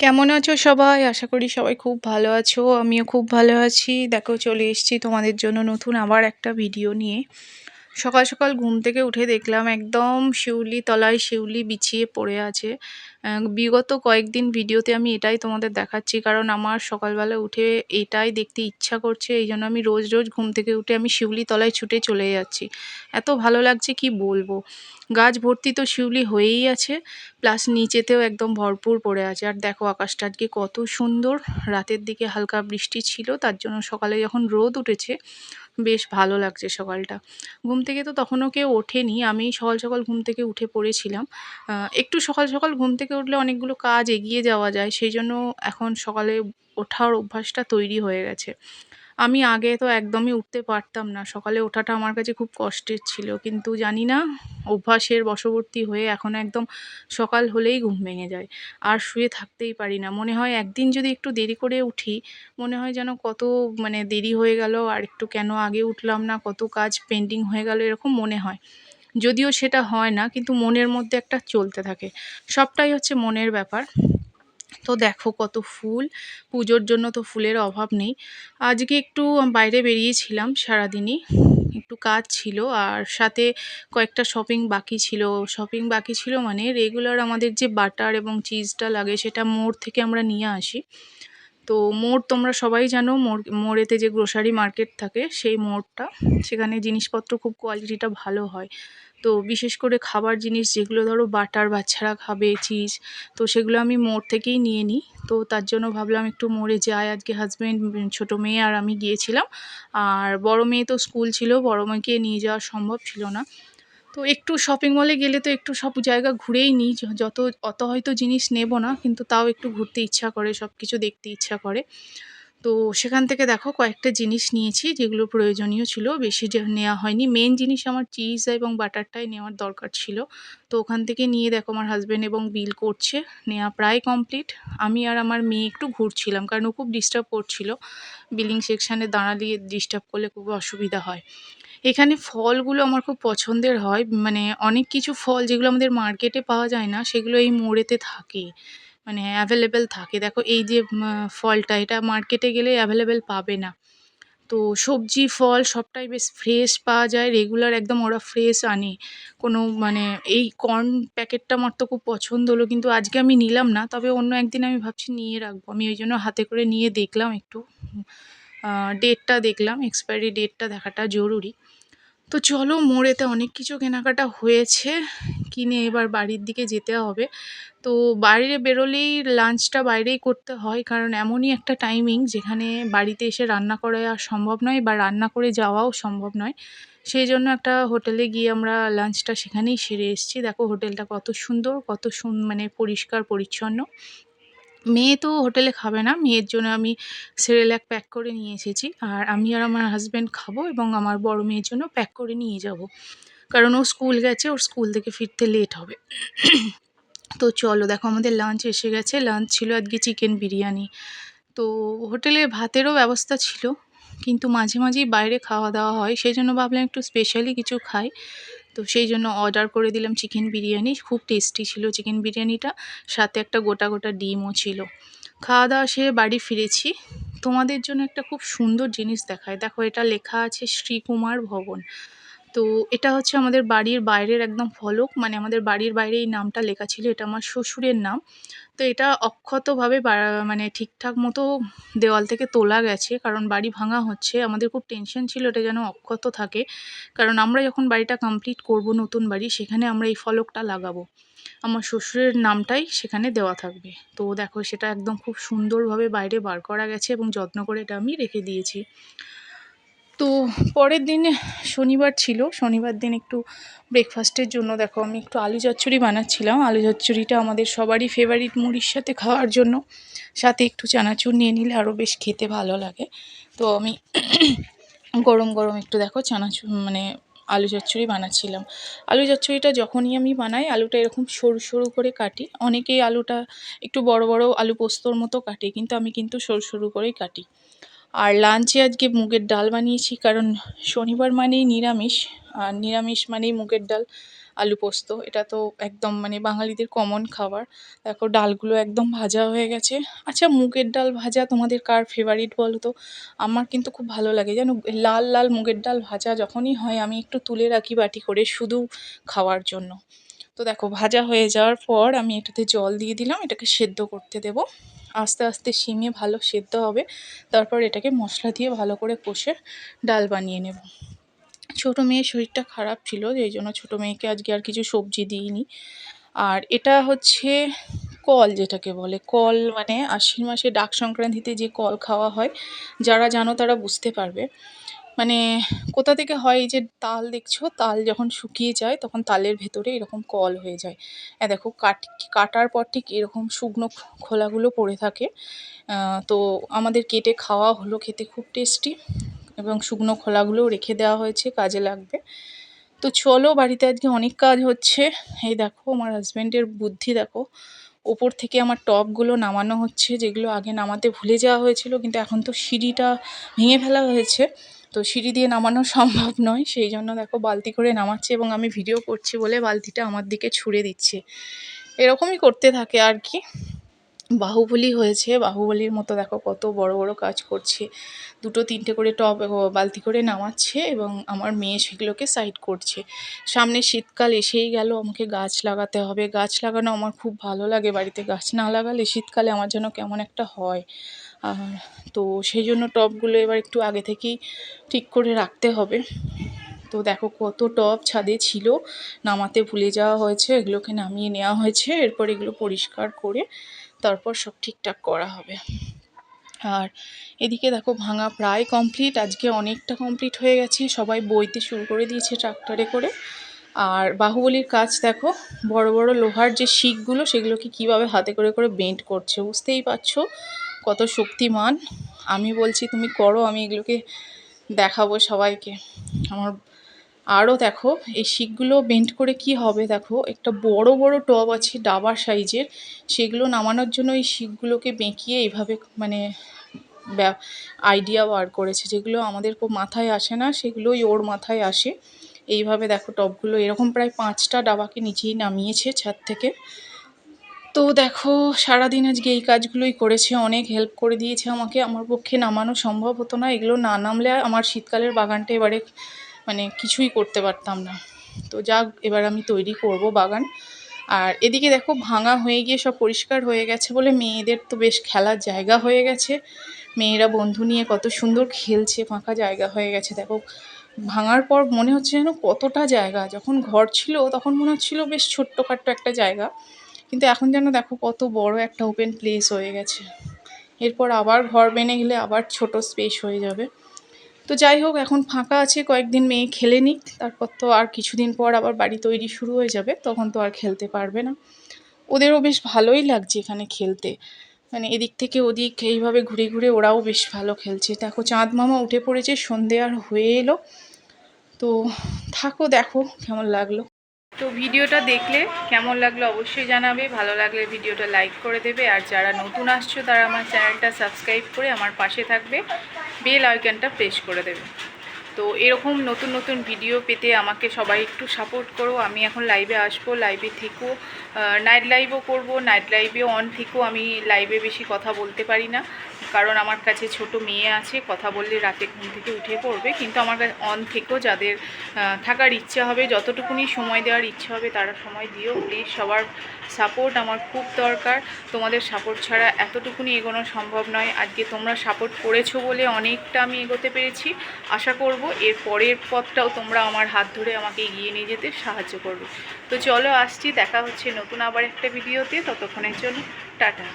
কেমন আছো সবাই? আশা করি সবাই খুব ভালো আছো, আমিও খুব ভালো আছি। দেখো, চলে এসেছি তোমাদের জন্য নতুন আবার একটা ভিডিও নিয়ে। সকাল সকাল ঘুম থেকে উঠে দেখলাম একদম শিউলি, তলায় শিউলি বিছিয়ে পড়ে আছে। বিগত কয়েকদিন ভিডিওতে আমি এটাই তোমাদের দেখাচ্ছি। কারণ আমার সকালবেলা উঠে এটাই দেখতে ইচ্ছা করছে, এই জন্য আমি রোজ রোজ ঘুম থেকে উঠে আমি শিউলি তলায় ছুটে চলে যাচ্ছি। এত ভালো লাগছে কি বলব? গাছ ভর্তি তো শিউলি হয়েই আছে প্লাস নিচেতেও একদম ভরপুর পড়ে আছে। আর দেখো আকাশটা আজকে কত সুন্দর, রাতের দিকে হালকা বৃষ্টি ছিল, তার জন্য সকালে যখন রোদ উঠেছে, বেশ ভালো লাগছে সকালটা। ঘুম থেকে তো তখনও কেউ ওঠেনি আমি সকাল সকাল ঘুম থেকে উঠে পড়েছিলাম। একটু সকাল সকাল ঘুম থেকে উঠলে অনেকগুলো কাজ এগিয়ে যাওয়া যায়, সেই জন্য এখন সকালে ওঠার অভ্যাসটা তৈরি হয়ে গেছে। আমি আগে তো একদমই উঠতে পারতাম না, সকালে ওঠাটা আমার কাছে খুব কষ্টের ছিল, কিন্তু জানি না, অভ্যাসের বশবর্তী হয়ে এখন একদম সকাল হলেই ঘুম ভেঙে যায়, আর শুয়ে থাকতেই পারি না। মনে হয় একদিন যদি একটু দেরি করে উঠি, মনে হয় যেন কত মানে দেরি হয়ে গেল, আর একটু কেন আগে উঠলাম না, কত কাজ পেন্ডিং হয়ে গেল, এরকম মনে হয়। যদিও সেটা হয় না, কিন্তু মনের মধ্যে একটা চলতে থাকে। সবটাই হচ্ছে মনের ব্যাপার। তো দেখো কত ফুল, পুজোর জন্য তো ফুলের অভাব নেই। আজকে একটু বাইরে বেরিয়েছিলাম সারাদিনই, একটু কাজ ছিল আর সাথে কয়েকটা শপিং বাকি ছিল। শপিং বাকি ছিল মানে রেগুলার আমাদের যে বাটার এবং চিজটা লাগে সেটা মোড় থেকে আমরা নিয়ে আসি। তো মোড় তোমরা সবাই জানো, মোড়, মোড়েতে যে গ্রোসারি মার্কেট থাকে, সেই মোড়টা। সেখানে জিনিসপত্র খুব কোয়ালিটিটা ভালো হয়। তো বিশেষ করে খাবার জিনিস, যেগুলো ধরো বাটার, বাচ্চারা খাবে চিজ তো সেগুলো আমি মোড় থেকেই নিয়ে নিই। তো তার জন্য ভাবলাম একটু মোড়ে যাই। আজকে হাজব্যান্ড ছোটো মেয়ে আর আমি গিয়েছিলাম। আর বড় মেয়ে তো স্কুল ছিল, বড় মেয়েকে নিয়ে যাওয়া সম্ভব ছিল না। তো একটু শপিং মলে গেলে তো একটু সব জায়গা ঘুরেই নিই যত, অত হয়তো জিনিস নেব না, কিন্তু তাও একটু ঘুরতে ইচ্ছা করে সব কিছু দেখতে ইচ্ছা করে। তো সেখান থেকে দেখো কয়েকটা জিনিস নিয়েছি যেগুলো প্রয়োজনীয় ছিল, বেশি নেওয়া হয়নি। মেন জিনিস আমার চিজ এবং বাটারটাই নেওয়ার দরকার ছিল। তো ওখান থেকে নিয়ে দেখো আমার হাজব্যান্ড এবং বিল করছে, নেওয়া প্রায় কমপ্লিট আমি আর আমার মেয়ে একটু ঘুরছিলাম কারণ ও খুব ডিস্টার্ব করছিল। বিলিং সেকশানে দাঁড়ালে ডিস্টার্ব করলে খুব অসুবিধা হয়। এখানে ফলগুলো আমার খুব পছন্দের হয়। মানে অনেক কিছু ফল যেগুলো আমাদের মার্কেটে পাওয়া যায় না, সেগুলো এই মোড়েতে থাকে। মানে অ্যাভেলেবেল থাকে। দেখো এই যে ফলটা, এটা মার্কেটে গেলে অ্যাভেলেবেল পাবে না। তো সবজি, ফল সবটাই বেশ ফ্রেশ পাওয়া যায়। রেগুলার একদম ওরা ফ্রেশ আনে। কোনো মানে এই কর্ন প্যাকেটটা আমার তো খুব পছন্দ হলো, কিন্তু আজকে আমি নিলাম না। তবে অন্য একদিন আমি ভাবছি নিয়ে রাখব। আমি ওই জন্য হাতে করে নিয়ে দেখলাম একটু। ডেটটা দেখলাম এক্সপায়ারি ডেটটা দেখাটা জরুরি। তো চলো, মোড়েতে অনেক কিছু কেনাকাটা হয়েছে। কিনে এবার বাড়ির দিকে যেতে হবে। তো বাইরে বেরোলেই লাঞ্চটা বাইরেই করতে হয়, কারণ এমনই একটা টাইমিং যেখানে বাড়িতে এসে রান্না করা সম্ভব নয় বা রান্না করে যাওয়াও সম্ভব নয়। সেই জন্য একটা হোটেলে গিয়ে আমরা লাঞ্চটা সেখানেই সেরে এসেছি। দেখো হোটেলটা কত সুন্দর, কত সুন মানে পরিষ্কার, পরিচ্ছন্ন। মেয়ে তো হোটেলে খাবে না, মেয়ের জন্য আমি সেরেল্যাক প্যাক করে নিয়ে এসেছি। আর আমি আর আমার হাজব্যান্ড খাব এবং আমার বড় মেয়ের জন্য প্যাক করে নিয়ে যাব। কারণ ও স্কুল গেছে, ওর স্কুল থেকে ফিরতে লেট হবে। তো চলো, দেখো আমাদের লাঞ্চ এসে গেছে। লাঞ্চ ছিল আজকে চিকেন বিরিয়ানি। তো হোটেলে ভাতেরও ব্যবস্থা ছিল, কিন্তু মাঝে মাঝেই বাইরে খাওয়া দাওয়া হয়। সেই জন্য ভাবলাম একটু স্পেশালি কিছু খাই। তো সেই জন্য অর্ডার করে দিলাম চিকেন বিরিয়ানি। খুব টেস্টি ছিল চিকেন বিরিয়ানিটা। সাথে একটা গোটা গোটা ডিমও ছিল। খাওয়া দাওয়া সেরে বাড়ি ফিরেছি। তোমাদের জন্য একটা খুব সুন্দর জিনিস দেখায়। দেখো, এটা লেখা আছে শ্রীকুমার ভবন। তো এটা হচ্ছে আমাদের বাড়ির বাইরের একদম ফলক মানে আমাদের বাড়ির বাইরে এই নামটা লেখা ছিল, এটা আমার শ্বশুরের নাম। তো এটা অক্ষতভাবে মানে ঠিকঠাক মতো দেওয়াল থেকে তোলা গেছে, কারণ বাড়ি ভাঙা হচ্ছে। আমাদের খুব টেনশন ছিল এটা যেন অক্ষত থাকে, কারণ আমরা যখন বাড়িটা কমপ্লিট করব নতুন বাড়ি, সেখানে আমরা এই ফলকটা লাগাবো। আমার শ্বশুরের নামটাই সেখানে দেওয়া থাকবে। তো দেখো, সেটা একদম খুব সুন্দরভাবে বাইরে বার করা গেছে এবং যত্ন করে এটা আমি রেখে দিয়েছি। তো পরের দিন শনিবার ছিল। শনিবার দিন একটু ব্রেকফাস্টের জন্য দেখো আমি একটু আলু চচ্চড়ি বানাচ্ছিলাম। আলু চচ্চড়িটা আমাদের সবারই ফেভারিট মুড়ির সাথে খাওয়ার জন্য। সাথে একটু চানাচুর নিয়ে নিলে আরও বেশ খেতে ভালো লাগে। তো আমি গরম গরম একটু দেখো চানাচুর মানে আলু চচ্চড়ি বানাচ্ছিলাম। আলু চচ্চড়িটা যখনই আমি বানাই আলুটা এরকম সরু সরু করে কাটি। অনেকেই আলুটা একটু বড় বড় আলু পোস্তর মতো কাটে, কিন্তু আমি কিন্তু সরু সরু করেই কাটি। আর লাঞ্চে আজকে মুগের ডাল বানিয়েছি, কারণ শনিবার মানেই নিরামিষ, আর নিরামিষ মানেই মুগের ডাল, আলু পোস্ত। এটা তো একদম মানে বাঙালিদের কমন খাবার। দেখো, ডালগুলো একদম ভাজা হয়ে গেছে। আচ্ছা মুগের ডাল ভাজা তোমাদের কার ফেভারিট বলো তো? আমার কিন্তু খুব ভালো লাগে। জানো, লাল লাল মুগের ডাল ভাজা যখনই হয়, আমি একটু তুলে রাখি বাটি করে শুধু খাওয়ার জন্য। তো দেখো, ভাজা হয়ে যাওয়ার পর আমি এটাতে জল দিয়ে দিলাম, এটাকে সেদ্ধ করতে দেব। আস্তে আস্তে শিমে ভালো সেদ্ধ হবে, তারপর এটাকে মশলা দিয়ে ভালো করে কষে ডাল বানিয়ে নেব। ছোটো মেয়ের শরীরটা খারাপ ছিল এই জন্য ছোটো মেয়েকে আজকে আর কিছু সবজি দিইনি। আর এটা হচ্ছে কল যেটাকে বলে, কল মানে আশ্বিন মাসে ডাক সংক্রান্তিতে যে কল খাওয়া হয়, যারা জানো তারা বুঝতে পারবে। মানে কোথা থেকে হয় এই যে তাল দেখছ? তাল যখন শুকিয়ে যায়, তখন তালের ভেতরে এরকম কল হয়ে যায়। হ্যাঁ দেখো কাট কাটার পর ঠিক এরকম শুকনো খোলাগুলো পড়ে থাকে। তো আমাদের কেটে খাওয়া হলো, খেতে খুব টেস্টি এবং শুকনো খোলাগুলোও রেখে দেওয়া হয়েছে, কাজে লাগবে। তো চলো, বাড়িতে আজকে অনেক কাজ হচ্ছে। এই দেখো, আমার হাজব্যান্ডের বুদ্ধি দেখো। ওপর থেকে আমার টপগুলো নামানো হচ্ছে, যেগুলো আগে নামাতে ভুলে যাওয়া হয়েছিল, কিন্তু এখন তো সিঁড়িটা ভেঙে ফেলা হয়েছে। তো সিঁড়ি দিয়ে নামানো সম্ভব নয়, সেই জন্য দেখো বালতি করে নামাচ্ছে এবং আমি ভিডিও করছি বলে বালতিটা আমার দিকে ছুঁড়ে দিচ্ছে। এরকমই করতে থাকে আর কি। বাহুবলী হয়েছে। বাহুবলীর মতো দেখো কত বড় বড় কাজ করছে। দুটো তিনটে করে টব বালতি করে নামাচ্ছে এবং আমার মেয়ে সেগুলোকে সাইড করছে। সামনে শীতকাল এসেই গেল, আমাকে গাছ লাগাতে হবে। গাছ লাগানো আমার খুব ভালো লাগে। বাড়িতে গাছ না লাগালে শীতকালে আমার যেন কেমন একটা হয়। আর তো সেই জন্য টবগুলো এবার একটু আগে থেকেই ঠিক করে রাখতে হবে। তো দেখো কত টব ছাদে ছিল। নামাতে ভুলে যাওয়া হয়েছে। এগুলোকে নামিয়ে নেওয়া হয়েছে। এরপর এগুলো পরিষ্কার করে তারপর সব ঠিকঠাক করা হবে। আর এদিকে দেখো ভাঙা প্রায় কমপ্লিট আজকে অনেকটা কমপ্লিট হয়ে গেছে। সবাই বইতে শুরু করে দিয়েছে ট্রাক্টরে করে। আর বাহুবলির কাজ দেখো, বড় বড় লোহার যে শিকগুলো, সেগুলোকে কীভাবে হাতে করে করে বেন্ট করছে, বুঝতেই পারছ? কত শক্তিমান। আমি বলছি, তুমি করো, আমি এগুলোকে দেখাবো সবাইকে। আমার আরও দেখো, এই শিকগুলো বেন্ট করে কি হবে দেখো, একটা বড় বড় টব আছে ডাবার সাইজের সেগুলো নামানোর জন্য এই শিকগুলোকে বেঁকিয়ে এইভাবে মানে আইডিয়া বার করেছে। যেগুলো আমাদের খুব মাথায় আসে না, সেগুলোই ওর মাথায় আসে। এইভাবে দেখো টবগুলো, এরকম প্রায় পাঁচটা ডাবাকে নিচেই নামিয়েছে ছাদ থেকে। তো দেখো, সারাদিন আজকে এই কাজগুলোই করেছে, অনেক হেল্প করে দিয়েছে আমাকে। আমার পক্ষে নামানো সম্ভব হতো না, এগুলো না নামলে আমার শীতকালের বাগানটা এবারে মানে কিছুই করতে পারতাম না। তো যাক, এবার আমি তৈরি করব বাগান। আর এদিকে দেখো, ভাঙা হয়ে গিয়ে সব পরিষ্কার হয়ে গেছে বলে মেয়েদের তো বেশ খেলার জায়গা হয়ে গেছে। মেয়েরা বন্ধু নিয়ে কত সুন্দর খেলছে, ফাঁকা জায়গা হয়ে গেছে। দেখো, ভাঙার পর মনে হচ্ছে যেন কতটা জায়গা। যখন ঘর ছিল, তখন মনে হচ্ছিল বেশ ছোট্টখাট্ট একটা জায়গা। কিন্তু এখন যেন দেখো, কত বড় একটা ওপেন প্লেস হয়ে গেছে। এরপর আবার ঘর বেনে গেলে আবার ছোট স্পেস হয়ে যাবে। তো যাই হোক, এখন ফাঁকা আছে, কয়েকদিন মেয়ে খেলে নিক, তারপর তো আর কিছুদিন পর আবার বাড়ি তৈরি শুরু হয়ে যাবে, তখন তো আর খেলতে পারবে না। ওদেরও বেশ ভালোই লাগছে এখানে খেলতে। মানে এদিক থেকে ওদিক এইভাবে ঘুরে ঘুরে ওরাও বেশ ভালো খেলছে। দেখো চাঁদ মামা উঠে পড়েছে, সন্ধে আর হয়ে এলো। তো থাকো, দেখো কেমন লাগল। তো ভিডিওটা দেখলে কেমন লাগল অবশ্যই জানাবে। ভালো লাগলে ভিডিওটা লাইক করে দেবে। আর যারা নতুন আসছো, তারা আমার চ্যানেলটা সাবস্ক্রাইব করে আমার পাশে থাকবে। বেল আইকনটা প্রেস করে দেবে। তো এরকম নতুন নতুন ভিডিও পেতে আমাকে সবাই একটু সাপোর্ট করো। আমি এখন লাইভে আসব, লাইভে থেকেও নাইট লাইভও করব নাইট লাইভে অন থেকেও আমি লাইভে বেশি কথা বলতে পারি না। কারণ আমার কাছে ছোট মেয়ে আছে, কথা বললে রাতে ঘুম থেকে উঠে পড়বে। কিন্তু আমার কাছে অন থেকেও যাদের থাকার ইচ্ছা হবে, যতটুকুনি সময় দেওয়ার ইচ্ছা হবে, তারা সময় দিও। প্লিজ সবার সাপোর্ট আমার খুব দরকার। তোমাদের সাপোর্ট ছাড়া এতটুকুনি এগোনো সম্ভব নয়। আজকে তোমরা সাপোর্ট করেছ বলে অনেকটা আমি এগোতে পেরেছি। আশা করব এর পরের পথটাও তোমরা আমার হাত ধরে আমাকে এগিয়ে নিয়ে যেতে সাহায্য করবে। তো চলো আসছি, দেখা হচ্ছে নতুন আবার একটা ভিডিওতে ততক্ষণের জন্য টাটা।